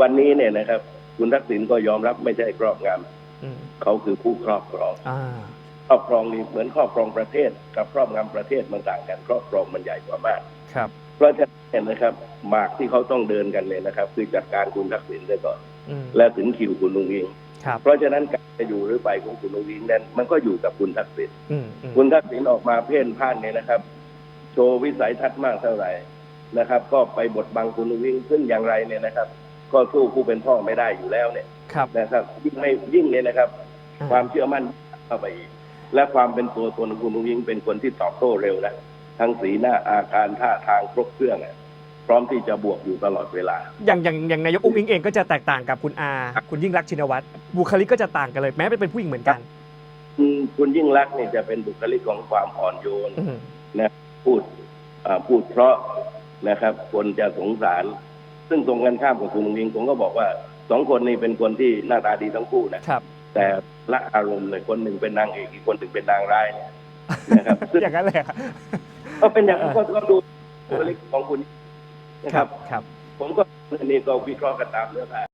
วันนี้เนี่ยนะครับ คุณทักษิณก็ยอมรับไม่ใช่ครอบงอืมำเขาคือผู้ครอบครองอ่าครอบครองนี่เหมือนครอบครองประเทศ กับครอบงำประเทศมันต่างกัน ครอบครองมันใหญ่กว่ามากครับ เพราะฉะนั้นเนี่ยนะครับหมากที่เขาต้องเดินกันเลยนะครับ คือจัดการคุณทักษิณได้ก่อนอืมแล้วถึงคิวคุณลุงอิงครับเพราะฉะนั้นการจะอยู่หรือไปของคุณลุงอิงนั้นมันก็อยู่กับคุณทักษิณอืมอืมคุณทักษิณออกมาเพ่นพ่านเนี่ยนะครับ โชว์วิสัยทัศน์มากเท่าไหร่นะครับ ก็ไปบดบังคุณลุงอิงซึ่งอย่างไรเนี่ยนะครับ ก็สู้ผู้เป็นพ่อไม่ได้อยู่แล้วเนี่ยครับ นะครับ ยิ่งไม่ยิ่งเนี่ยนะครับอ่าความเชื่อมั่นเข้าไปอีก และความเป็นตัวตนของคุณลุงอิงเป็นคนที่ตอบโต้เร็วนะทั้งสีหน้าอาการท่าทางครบเครื่องอะพร้อมที่จะบวกอยู่ตลอดเวลา อย่างอย่างอย่างนายกอุ้งอิงเองก็จะแตกต่างกับคุณอาคุณยิ่งรักษณ์ชินวัตรบุคลิกก็จะต่างกันเลย แม้เป็นผู้หญิงเหมือนกันคุณคุณยิ่งรักษณ์เนี่ยจะเป็นบุคลิกของความอ่อนโยน อืม นะพูดอ่าพูดเพราะนะครับ คนจะสงสาร ซึ่งตรงกันข้ามกับคุณลุงอิงผมก็บอกว่าสองคนนี้เป็นคนที่หน้าตาดีทั้งคู่นะครับ แต่ละอารมณ์เลยคนหนึ่งเป็นนางเอกอีกคนหนึ่งเป็นนางร้ายเนี่ยนะครับซึ่งอย่างนั้นเลยครับก็เป็นอย่างนั้นก็ก็ดูบุคลิกของคุณนะคครัรับบครับ ผมก็อันนี้ก็วิเคราะห์กันตามเนื้อผ้า